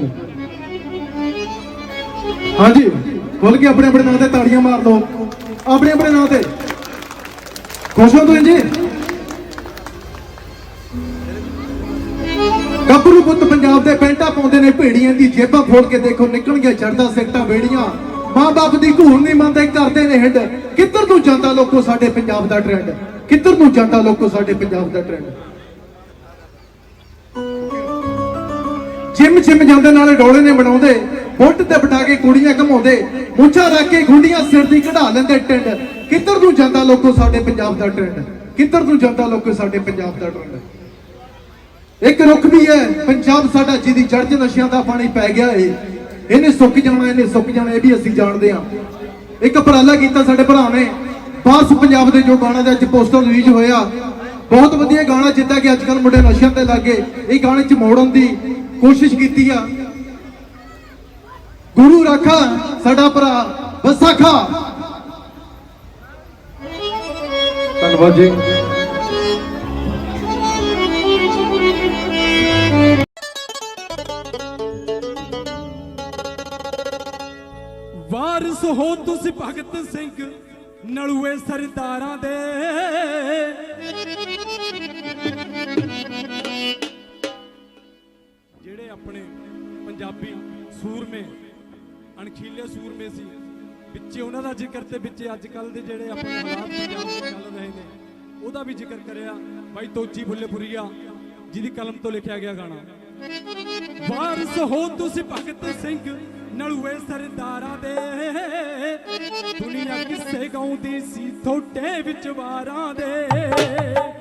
ਹਾਂਜੀ। ਹਾਂਜੀ ਖੁੱਲ ਕੇ ਆਪਣੇ ਆਪਣੇ ਨਾਂ ਤੇ ਤਾੜੀਆਂ ਮਾਰ ਲਓ ਆਪਣੇ ਆਪਣੇ ਨਾਂ ਤੇ। ਖੁਸ਼ ਹੋ ਤੁਸੀਂ ਜੀ? ਗੱਭਰੂ ਪੁੱਤ ਪੰਜਾਬ ਦੇ ਪੈਂਟਾ ਪਾਉਂਦੇ ਨੇ, ਭੇੜੀਆਂ ਦੀ ਜੇਬਾਂ ਫੋੜ ਕੇ ਦੇਖੋ ਨਿਕਲਣਗੇ ਚੜਦਾ ਸਿੱਟਾਂ ਵੇੜੀਆਂ। ਮਾਂ-ਬਾਪ ਦੀ ਘੂਰ ਨਹੀਂ ਮੰਨਦੇ, ਕਰਦੇ ਨੇ ਹਿੰਡ। ਕਿੱਧਰ ਨੂੰ ਜਾਂਦਾ ਲੋਕੋ ਸਾਡੇ ਪੰਜਾਬ ਦਾ ਟ੍ਰੈਂਡ ਕਿੱਧਰ ਨੂੰ ਜਾਂਦਾ ਲੋਕੋ ਸਾਡੇ ਪੰਜਾਬ ਦਾ ਟ੍ਰੈਂਡ ਜਿਮ ਜਿਮ ਜਾਂਦੇ ਨਾਲੇ ਡੋਲੇ ਨੇ ਬਣਾਉਂਦੇ, ਬੁੱਟ ਤੇ ਬਿਠਾ ਕੇ ਕੁੜੀਆਂ ਘਮਾਉਂਦੇ, ਮੁੱਛਾਂ ਰੱਖ ਕੇ ਗੁੰਡੀਆਂ ਸਿਰ ਦੀ ਕਢਾ ਲੈਂਦੇ ਟਿੰਡ। ਕਿੱਧਰ ਨੂੰ ਜਾਂਦਾ ਲੋਕੋ ਸਾਡੇ ਪੰਜਾਬ ਦਾ ਟ੍ਰੈਂਡ ਕਿੱਧਰ ਨੂੰ ਜਾਂਦਾ ਲੋਕੋ ਸਾਡੇ ਪੰਜਾਬ ਦਾ ਟ੍ਰੈਂਡ ਇੱਕ ਰੁੱਖ ਵੀ ਹੈ, ਪੰਜਾਬ ਸਾਡਾ ਜਿਹਦੀ ਜੜ 'ਚ ਨਸ਼ਿਆਂ ਦਾ ਪਾਣੀ ਪੈ ਗਿਆ ਏ। ਇਹਨੇ ਸੁੱਕ ਜਾਣਾ, ਇਹਨੇ ਸੁੱਕ ਜਾਣਾ, ਇਹ ਵੀ ਅਸੀਂ ਜਾਣਦੇ ਹਾਂ। ਇੱਕ ਉਪਰਾਲਾ ਕੀਤਾ ਸਾਡੇ ਭਰਾ ਨੇ, ਬਾਸ ਪੰਜਾਬ ਦੇ ਜੋ ਗਾਣਾ ਦੇ ਅੱਜ ਪੋਸਟਰ ਰਿਲੀਜ਼ ਹੋਇਆ। ਬਹੁਤ ਵਧੀਆ ਗਾਣਾ ਜਿੱਦਾਂ ਕਿ ਅੱਜ ਕੱਲ ਮੁੰਡੇ ਨਸ਼ਿਆਂ ਤੇ ਲੱਗੇ ਇਹ ਗਾਣੇ 'ਚ ਮੋੜਨ ਦੀ ਕੋਸ਼ਿਸ਼ ਕੀਤੀ ਆ। ਗੁਰੂ ਰਾਖਾ ਸਾਡਾ ਭਰਾ ਬਸਾਖਾ ਧੰਨਵਾਦ ਜੀ। ਵਾਰਿਸ ਹੋ ਤੁਸੀਂ ਭਗਤ ਸਿੰਘ ਨਲੂਏ ਸਰਦਾਰਾਂ ਦੇ। ਆਪਣੇ ਪੰਜਾਬੀ ਸੂਰਮੇ, ਅਣਖੀਲੇ ਸੂਰਮੇ ਸੀ। ਵਿੱਚੇ ਉਹਨਾਂ ਦਾ ਜ਼ਿਕਰ ਤੇ ਵਿੱਚੇ ਅੱਜ ਕੱਲ ਦੇ ਜਿਹੜੇ ਆਪਣੇ ਹਾਲਾਤ ਪੰਜਾਬ ਦੇ ਚੱਲ ਰਹੇ ਨੇ, ਉਹਦਾ ਵੀ ਜ਼ਿਕਰ ਕਰਿਆ ਬਾਈ ਤੋਜੀ ਬੁੱਲੇਪੁਰੀਆ ਜਿਹਦੀ ਕਲਮ ਤੋਂ ਲਿਖਿਆ ਗਿਆ ਗਾਣਾ। ਵਾਰਿਸ ਹੋ ਤੁਸੀਂ ਭਗਤ ਸਿੰਘ, ਨਲੂਏ ਸਰਦਾਰਾਂ ਦੇ। ਦੁਨੀਆ ਕਿਸੇ ਗਾਉਂਦੀ ਸੀ, ਥੋਟੇ ਵਿੱਚ ਵਾਰਾਂ ਦੇ।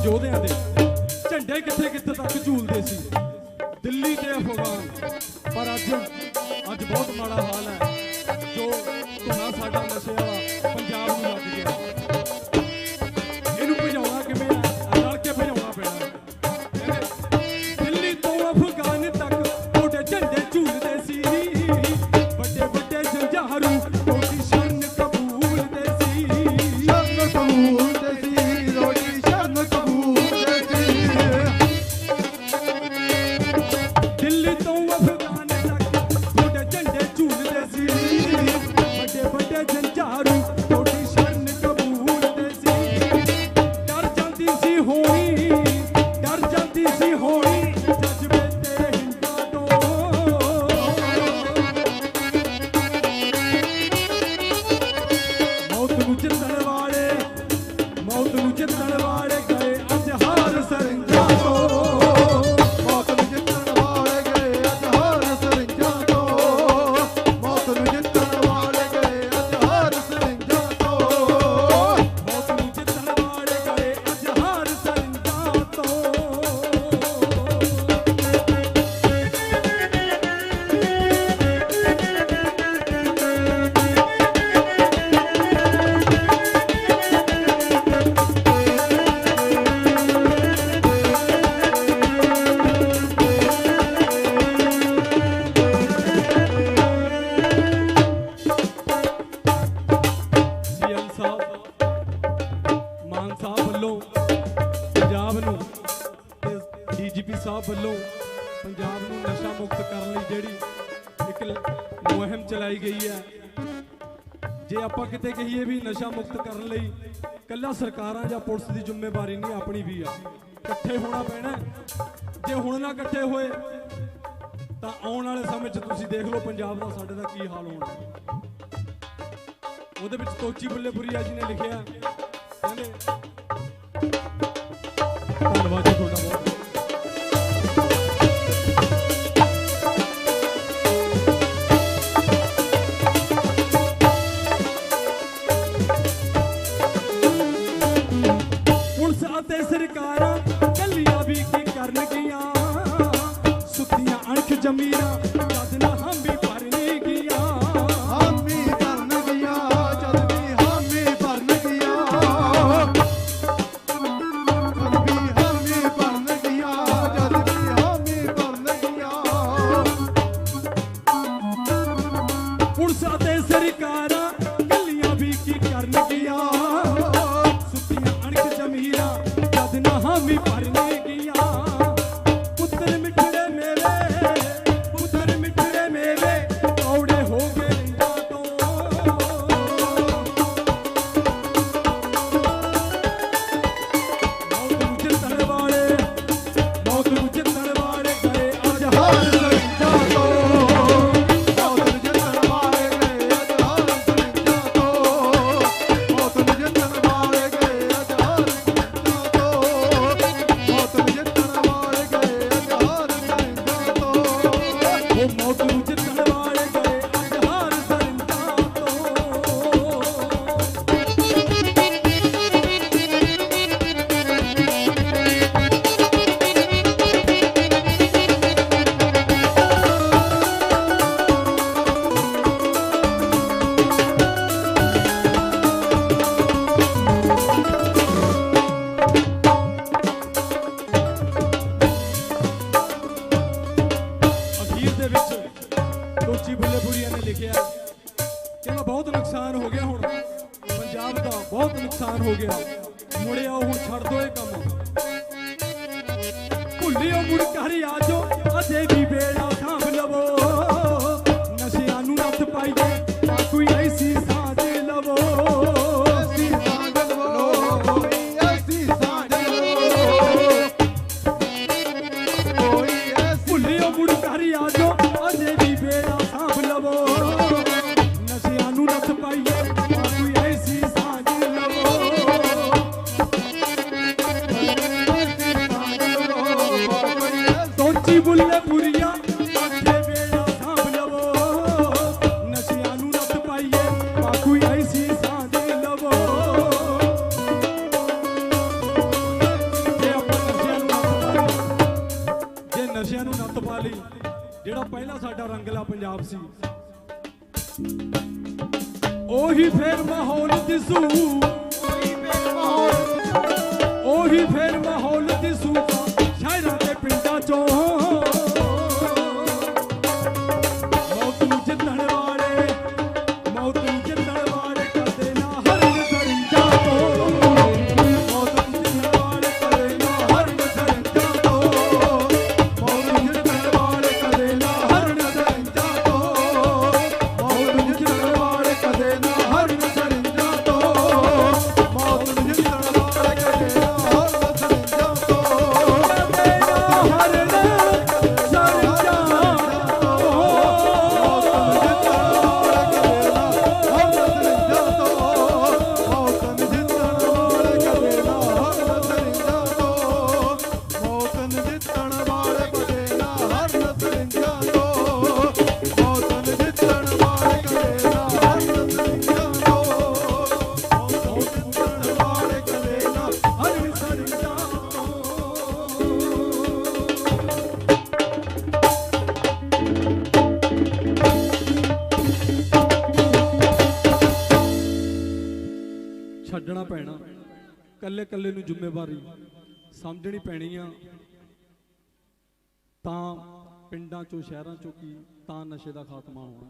ਪੰਜਾਬੀ ਸੂਰਮੇ ਯੋਧਿਆਂ ਦੇ ਵੱਲੋਂ, ਪੰਜਾਬ ਨੂੰ ਤੇ ਡੀਜੀਪੀ ਸਾਹਿਬ ਵੱਲੋਂ ਪੰਜਾਬ ਨੂੰ ਨਸ਼ਾ ਮੁਕਤ ਕਰਨ ਲਈ ਜਿਹੜੀ ਇੱਕ ਮੁਹਿੰਮ ਚਲਾਈ ਗਈ ਹੈ, ਜੇ ਆਪਾਂ ਕਿਤੇ ਕਹੀਏ ਵੀ ਨਸ਼ਾ ਮੁਕਤ ਕਰਨ ਲਈ ਕੱਲਾ ਸਰਕਾਰਾਂ ਜਾਂ ਪੁਲਿਸ ਦੀ ਜ਼ਿੰਮੇਵਾਰੀ ਨਹੀਂ, ਆਪਣੀ ਵੀ ਆ। ਇਕੱਠੇ ਹੋਣਾ ਪੈਣਾ ਜੇ ਹੁਣ ਨਾ ਇਕੱਠੇ ਹੋਏ, ਤਾਂ ਆਉਣ ਵਾਲੇ ਸਮੇਂ 'ਚ ਤੁਸੀਂ ਦੇਖ ਲਓ ਪੰਜਾਬ ਦਾ ਸਾਡੇ ਦਾ ਕੀ ਹਾਲ ਹੋਣਾ ਉਹਦੇ ਵਿੱਚ ਤੋਚੀ ਬੱਲੇਪੁਰੀ ਆ ਜੀ ਨੇ ਲਿਖਿਆ, ਕਹਿੰਦੇ ਗਿਆ ਹੁਣ ਪੰਜਾਬ ਦਾ ਬਹੁਤ ਨੁਕਸਾਨ ਹੋ ਗਿਆ। ਮੁੜਿਆ ਹੁਣ ਛੱਡ ਦੋ ਇਹ ਕੰਮ। ਭੁੱਲਿਓ ਮੁੜ ਘਰ ਆਜੋ ਅਜੇ ਵੀ ਵੇਲਾ ਸਾਂਭ ਲਵੋ। ਨਸ਼ਿਆਂ ਨੂੰ ਨੱਥ ਪਾਈਏ ਤਾਂ ਕੋਈ ਐਸੀ ਰੰਗਲਾ ਪੰਜਾਬ ਸੀ। ਉਹੀ ਫੇਰ ਮਾਹੌਲ ਦਿਸੂ ਕੱਲੇ ਕੱਲੇ ਨੂੰ ਜ਼ਿੰਮੇਵਾਰੀ ਸਮਝਣੀ ਪੈਣੀ ਆ ਤਾਂ ਪਿੰਡਾਂ ਚੋਂ, ਸ਼ਹਿਰਾਂ ਚੋਂ ਕੀ ਤਾਂ ਨਸ਼ੇ ਦਾ ਖਾਤਮਾ ਹੋਣਾ।